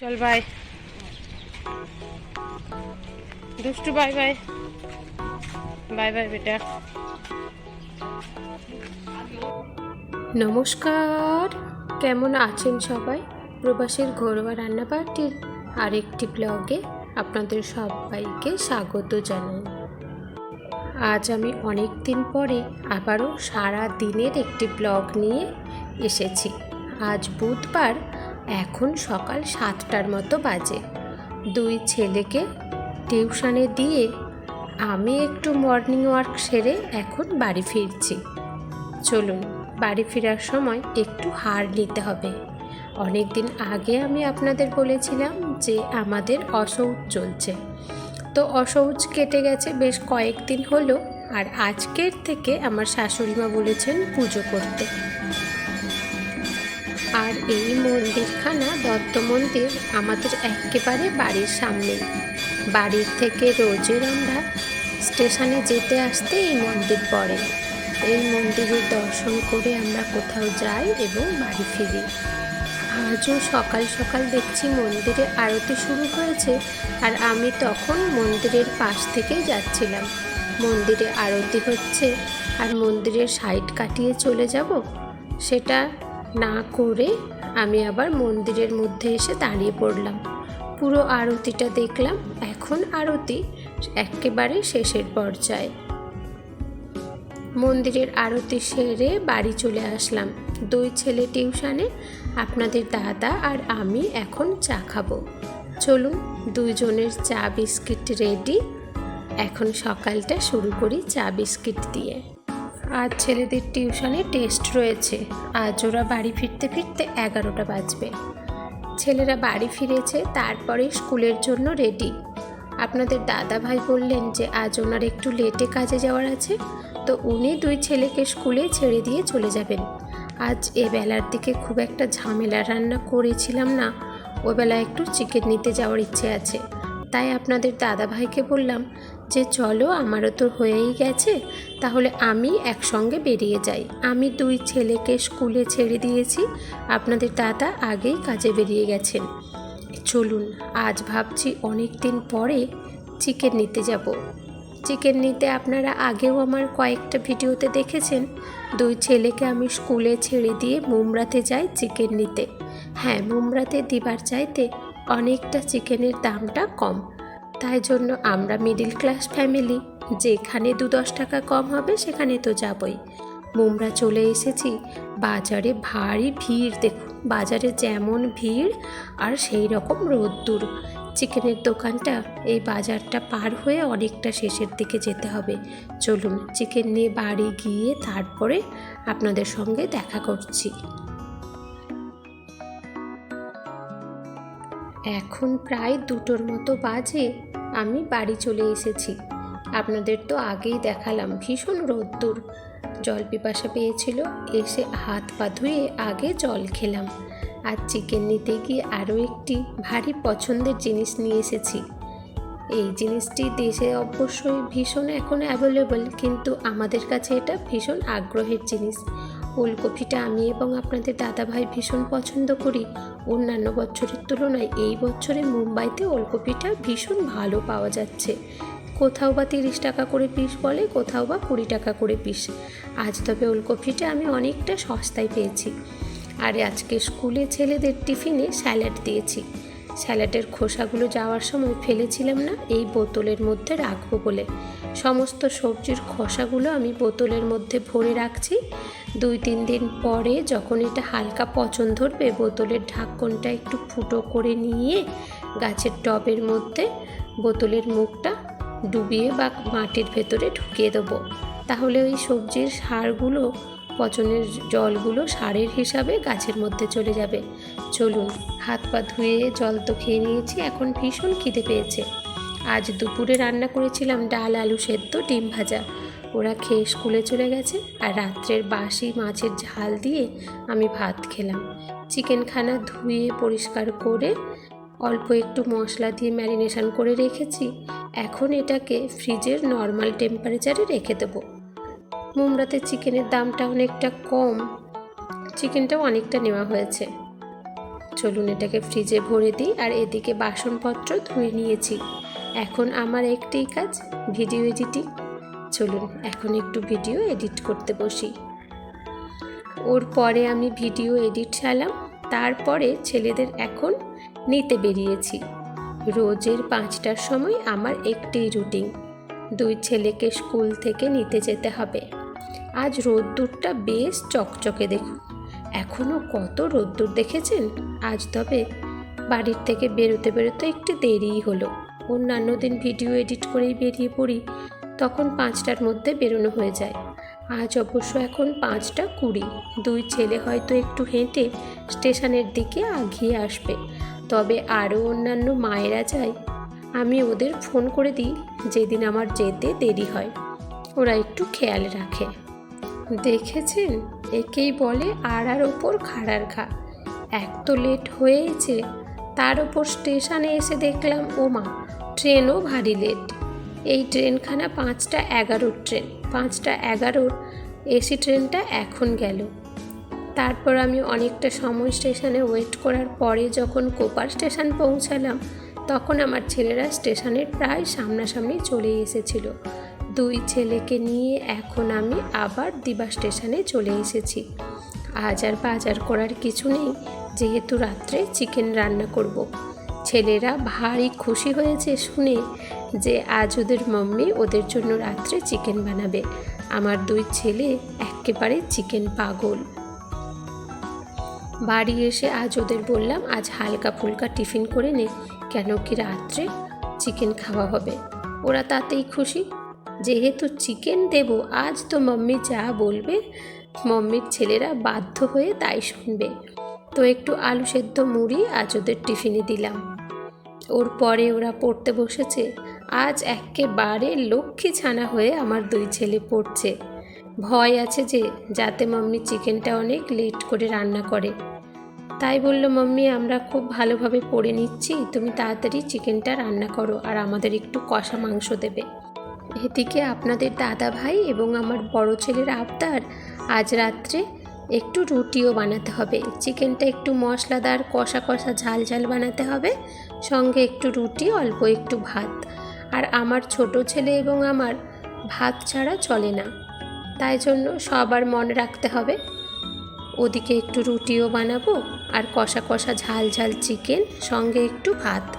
চল বাই দুষ্টু bye bye bye bye বেটা। নমস্কার। কেমন আছেন সবাই? প্রবাসীর ঘরোয়া রান্না পার্টির আরেকটি ব্লগে আপনাদের সবাইকে স্বাগত জানাই। আজ আমি অনেক দিন পরে আবারও সারা দিনের একটি ব্লগ নিয়ে এসেছি। আজ বুধবার এখন সকাল সাতটার মতো বাজে। দুই ছেলেকে টিউশনে দিয়ে আমি একটু মর্নিং ওয়ার্ক সেরে এখন বাড়ি ফিরছি। চলুন, বাড়ি ফেরার সময় একটু হার নিতে হবে। অনেক দিন আগে আমি আপনাদের বলেছিলাম যে আমাদের অসৌচ চলছে। তো অসৌচ কেটে গেছে বেশ কয়েকদিন হলো আর আজকের থেকে আমার শাশুড়িমা বলেছেন পুজো করতে। আর এই মন্দিরখানা দত্ত মন্দির আমাদের একেবারে বাড়ির সামনে। বাড়ির থেকে রোজের আমরা স্টেশনে যেতে আসতে এই মন্দির পড়ে। এই মন্দিরের দর্শন করে আমরা কোথাও যাই এবং বাড়ি ফিরি। আজও সকাল সকাল দেখছি মন্দিরে আরতি শুরু হয়েছে আর আমি তখন মন্দিরের পাশ থেকেই যাচ্ছিলাম। মন্দিরে আরতি হচ্ছে আর মন্দিরের সাইড কাটিয়ে চলে যাব? সেটা না করে আমি আবার মন্দিরের মধ্যে এসে দাঁড়িয়ে পড়লাম। পুরো আরতিটা দেখলাম, এখন আরতি একেবারে শেষের পর্যায়ে। মন্দিরের আরতি সেরে বাড়ি চলে আসলাম। দুই ছেলে টিউশানে, আপনাদের দাদা আর আমি এখন চা খাব। চলুন, দুইজনের চা বিস্কিট রেডি। এখন সকালটা শুরু করি চা বিস্কিট দিয়ে। আজ ছেলেদের টিউশনে টেস্ট রয়েছে। আজ ওরা বাড়ি ফিরতে ফিরতে এগারোটা বাজবে। ছেলেরা বাড়ি ফিরেছে, তারপরে স্কুলের জন্য রেডি। আপনাদের দাদা ভাই বললেন যে, আজ ওনার একটু লেটে কাজে যাওয়ার আছে। তো উনি দুই ছেলেকে স্কুলে ছেড়ে দিয়ে চলে যাবেন। আজ এ বেলার দিকে খুব একটা ঝামেলা রান্না করেছিলাম না। ওবেলা একটু চিকেন নিতে যাওয়ার ইচ্ছে আছে। তাই আপনাদের দাদা ভাইকে বললাম যে চলো আমারও তো হয়েই গেছে, তাহলে আমি একসঙ্গে বেরিয়ে যাই। আমি দুই ছেলেকে স্কুলে ছেড়ে দিয়েছি। আপনাদের দাদা আগেই কাজে বেরিয়ে গেছেন। চলুন, আজ ভাবছি অনেক দিন পরে চিকেন নিতে যাব। চিকেন নিতে আপনারা আগেও আমার কয়েকটা ভিডিওতে দেখেছেন। দুই ছেলেকে আমি স্কুলে ছেড়ে দিয়ে মুমরাতে যাই চিকেন নিতে। হ্যাঁ মুমরাতে দিবার চাইতে অনেকটা চিকেনের দামটা কম। তাই জন্য আমরা মিডিল ক্লাস ফ্যামিলি যেখানে দু দশ টাকা কম হবে সেখানে তো যাবই। মোমরা চলে এসেছি, বাজারে ভারী ভিড় দেখুন, বাজারে যেমন ভিড় আর সেই রকম রোদ্দুর। চিকেনের দোকানটা, এই বাজারটা পার হয়ে অনেকটা শেষের দিকে যেতে হবে। চলুন, চিকেন নিয়ে বাড়ি গিয়ে তারপরে আপনাদের সঙ্গে দেখা করছি। এখন প্রায় দুটোর মতো বাজে আমি বাড়ি চলে এসেছি। আপনাদের তো আগেই দেখালাম ভীষণ রোদ্দুর। জল পিপাসা পেয়েছিল, এসে হাত পা ধুয়ে আগে জল খেলাম। আর চিকেন নিতে গিয়ে আরও একটি ভারী পছন্দের জিনিস নিয়ে এসেছি। এই জিনিসটি দেশে অবশ্যই ভীষণ এখন অ্যাভেলেবল কিন্তু আমাদের কাছে এটা ভীষণ আগ্রহের জিনিস। ওলকপিটা আমি এবং আপনাদের দাদাভাই ভীষণ পছন্দ করি। অন্যান্য বছরের তুলনায় এই বছরে মুম্বাইতে ওলকপিটা ভীষণ ভালো পাওয়া যাচ্ছে। কোথাও বা তিরিশ টাকা করে পিস বলে, কোথাও বা কুড়ি টাকা করে পিস। আজ তবে ওলকপিটা আমি অনেকটা সস্তায় পেয়েছি। আর আজকে স্কুলে ছেলেদের টিফিনে স্যালাড দিয়েছি। স্যালাডের খোসাগুলো যাওয়ার সময় ফেলেছিলাম না, এই বোতলের মধ্যে রাখব বলে। সমস্ত সবজির খোসাগুলো আমি বোতলের মধ্যে ভরে রাখছি। দুই, তিন দিন পরে যখন এটা হালকা পচন ধরবে, বোতলের ঢাকনটা একটু ফুটো করে নিয়ে গাছের টবের মধ্যে বোতলের মুখটা ডুবিয়ে বা মাটির ভেতরে ঢুকিয়ে দেবো। তাহলে ওই সবজির সারগুলো, পচনের জলগুলো সারের হিসাবে গাছের মধ্যে চলে যাবে। চলুন, হাত পা ধুয়ে জল তো খেয়ে নিয়েছি, এখন ভীষণ খিদে পেয়েছে। আজ দুপুরে রান্না করেছিলাম ডাল, আলু সেদ্ধ, ডিম ভাজা। ওরা খেয়ে স্কুলে চলে গেছে আর রাত্রের বাসি মাছের ঝাল দিয়ে আমি ভাত খেলাম। চিকেনখানা ধুয়ে পরিষ্কার করে অল্প একটু মশলা দিয়ে ম্যারিনেশন করে রেখেছি। এখন এটাকে ফ্রিজের নর্মাল টেম্পারেচারে রেখে দেবো। মুমরাতে চিকেনের দামটা অনেকটা কম। চিকেনটাও অনেকটা নেওয়া হয়েছে। চলুন এটাকে ফ্রিজে ভরে দিই আর এদিকে বাসনপত্র ধুয়ে নিয়েছি। এখন আমার একটি কাজ ভিডিও এডিটিং চলুন, এখন একটু ভিডিও এডিট করতে বসি। ওর পরে আমি ভিডিও এডিট চালাম তারপরে ছেলেদের এখন নিতে বেরিয়েছি। রোজের পাঁচটার সময় আমার একটাই রুটিন দুই ছেলেকে স্কুল থেকে নিতে যেতে হবে। আজ রোদ্দুরটা বেশ চকচকে দেখুন এখনও কত রোদ্দুর দেখেছেন? আজ তবে বাড়ির থেকে বেরোতে বেরোতে একটু দেরিই হলো। অন্যান্য দিন ভিডিও এডিট করেই বেরিয়ে পড়ি, তখন পাঁচটার মধ্যে বেরোনো হয়ে যায়। আজ অবশ্য এখন পাঁচটা কুড়ি। দুই ছেলে হয়তো একটু হেঁটে স্টেশনের দিকে আগিয়ে আসবে, তবে আরও অন্যান্য মায়েরা যায়। আমি ওদের ফোন করে দিই, যেদিন আমার যেতে দেরি হয়। ওরা একটু খেয়াল রাখে। দেখেছেন? একেই বলে আড়ার ওপর খাড়ার ঘা। এক তো লেট হয়েছে তার ওপর স্টেশনে এসে দেখলাম ও মা ট্রেনও ভারী লেট। এই ট্রেনখানা পাঁচটা এগারোর ট্রেন। পাঁচটা এগারোর এসি ট্রেনটা এখন গেল। তারপর আমি অনেকটা সময় স্টেশনে ওয়েট করার পরে যখন কোপার স্টেশন পৌঁছালাম, তখন আমার ছেলেরা স্টেশনের প্রায় সামনাসামনি চলে এসেছিল। দুই ছেলেকে নিয়ে এখন আমি আবার দিবা স্টেশনে চলে এসেছি। আজ আর বাজার করার কিছু নেই, যেহেতু রাত্রে চিকেন রান্না করব। ছেলেরা ভারী খুশি হয়েছে শুনে যে আজ ওদের মাম্মি ওদের জন্য রাত্রে চিকেন বানাবে। আমার দুই ছেলে একেবারে চিকেন পাগল। বাড়ি এসে আজ ওদের বললাম, আজ হালকা ফুলকা টিফিন করে নে, কেন কি রাত্রে চিকেন খাওয়া হবে। ওরা তাতেই খুশি। যেহেতু চিকেন দেব, আজ তো মাম্মি যা বলবে মাম্মির ছেলেরা বাধ্য হয়ে তাই শুনবে। তো একটু আলু সেদ্ধ মুড়ি আজ ওদের টিফিনে দিলাম। ওর পরে ওরা পড়তে বসেছে। আজ একেবারে লক্ষ্মী ছানা হয়ে আমার দুই ছেলে পড়ছে। ভয় আছে যে, যাতে মাম্মি চিকেনটা অনেক লেট করে রান্না করে। তাই বলল, মাম্মি, আমরা খুব ভালোভাবে পড়ে নিচ্ছি। তুমি তাড়াতাড়ি চিকেনটা রান্না করো আর আমাদের একটু কষা মাংস দেবে। এদিকে আপনাদের দাদা ভাই এবং আমার বড় ছেলের আবদার আজ রাত্রে একটু রুটিও বানাতে হবে। চিকেনটা একটু মশলাদার কষা কষা ঝাল ঝাল বানাতে হবে। সঙ্গে একটু রুটি, অল্প একটু ভাত। আর আমার ছোট ছেলে এবং আমার ভাত ছাড়া চলে না। তাই জন্য সবার মনে রাখতে হবে, ওদিকে একটু রুটিও বানাবো আর কষা কষা ঝাল ঝাল চিকেন, সঙ্গে একটু ভাত।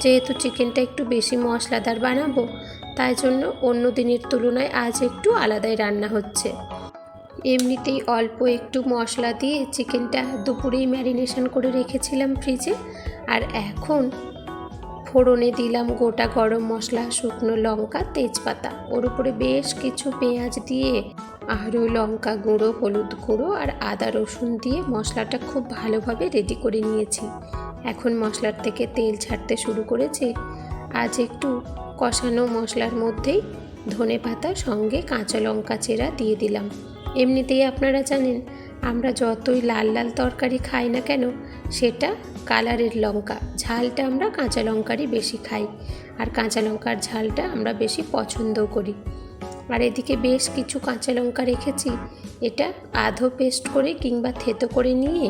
যেহেতু চিকেনটা একটু বেশি মশলাদার বানাবো, তাই জন্য অন্য দিনের তুলনায় আজ একটু আলাদাই রান্না হচ্ছে। এমনিতেই অল্প একটু মশলা দিয়ে চিকেনটা দুপুরেই ম্যারিনেশন করে রেখেছিলাম ফ্রিজে, আর এখন ফোড়নে দিলাম গোটা গরম মশলা, শুকনো লঙ্কা, তেজপাতা। ওর উপরে বেশ কিছু পেঁয়াজ দিয়ে আরও লঙ্কা গুঁড়ো, হলুদ গুঁড়ো আর আদা রসুন দিয়ে মশলাটা খুব ভালোভাবে রেডি করে নিয়েছি। এখন মশলার থেকে তেল ছাড়তে শুরু করেছে। আজ একটু কষানো মশলার মধ্যেই ধনে পাতা সঙ্গে কাঁচা লঙ্কা চেরা দিয়ে দিলাম। এমনিতেই আপনারা জানেন, আমরা যতই লাল লাল তরকারি খাই না কেন, সেটা কালারের লঙ্কা। ঝালটা আমরা কাঁচা লঙ্কারই বেশি খাই, আর কাঁচা লঙ্কার ঝালটা আমরা বেশি পছন্দও করি। আর এদিকে বেশ কিছু কাঁচা লঙ্কা রেখেছি, এটা আধো পেস্ট করে কিংবা থেতো করে নিয়ে,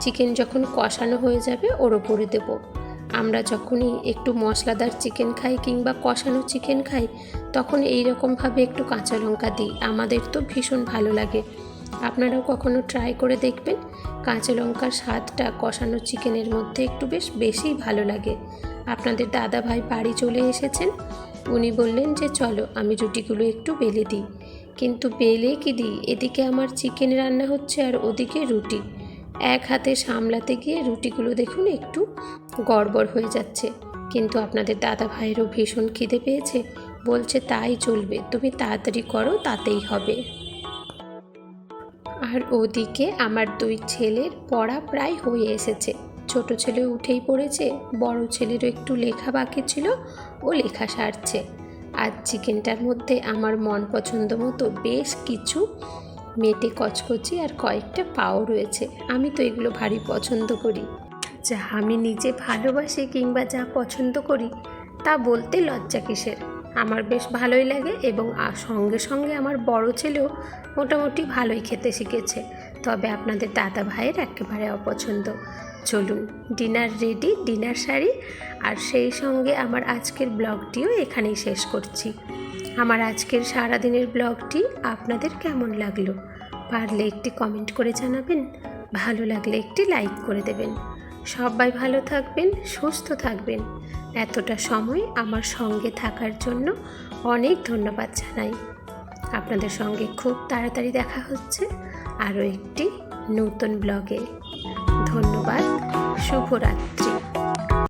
চিকেন যখন কষানো হয়ে যাবে ওর ওপরে দেবো। আমরা যখনই একটু মশলাদার চিকেন খাই কিংবা কষানো চিকেন খাই, তখন এই রকমভাবে একটু কাঁচা লঙ্কা দিই। আমাদের তো ভীষণ ভালো লাগে। আপনারাও কখনো ট্রাই করে দেখবেন? কাঁচা লঙ্কার স্বাদটা কষানো চিকেনের মধ্যে একটু বেশ বেশি ভালো লাগে। আপনাদের দাদা ভাই বাড়ি চলে এসেছেন। উনি বললেন যে, চলো, আমি রুটিগুলো একটু বেলে দিই। কিন্তু বেলে কি দিই? এদিকে আমার চিকেন রান্না হচ্ছে আর ওদিকে রুটি। এক হাতে সামলাতে গিয়ে রুটিগুলো দেখুন একটু গড়বড় হয়ে যাচ্ছে। কিন্তু আপনাদের দাদা ভাইয়েরও ভীষণ খিদে পেয়েছে। বলছে, তাই চলবে। তুমি তাড়াতাড়ি করো, তাতেই হবে। আর ওদিকে আমার দুই ছেলের পড়া প্রায় হয়ে এসেছে। ছোট ছেলে উঠেই পড়েছে, বড় ছেলেরও একটু লেখা বাকি ছিল, ও লেখা সারছে। আর চিকেনটার মধ্যে আমার মন পছন্দ মতো বেশ কিছু মেটে কচকচি আর কয়েকটা পাও রয়েছে। আমি তো এগুলো ভারী পছন্দ করি। যা আমি নিজে ভালোবাসি কিংবা যা পছন্দ করি, তা বলতে লজ্জা কিসের? আমার বেশ ভালোই লাগে এবং সঙ্গে সঙ্গে আমার বড় ছেলেও মোটামুটি ভালোই খেতে শিখেছে। তবে আপনাদের দাদা ভাইয়ের একেবারে অপছন্দ। চলুন, ডিনার রেডি, ডিনার শাড়ি। আর সেই সঙ্গে আমার আজকের ব্লগটিও এখানেই শেষ করছি। আমার আজকের সারাদিনের ব্লগটি আপনাদের কেমন লাগল? পারলে একটি কমেন্ট করে জানাবেন, ভালো লাগলে একটি লাইক করে দেবেন। সবাই ভালো থাকবেন, সুস্থ থাকবেন। এতটা সময় আমার সঙ্গে থাকার জন্য অনেক ধন্যবাদ জানাই। আপনাদের সঙ্গে খুব তাড়াতাড়ি দেখা হচ্ছে আরও একটি নতুন ব্লগে। ধন্যবাদ, শুভরাত্রি।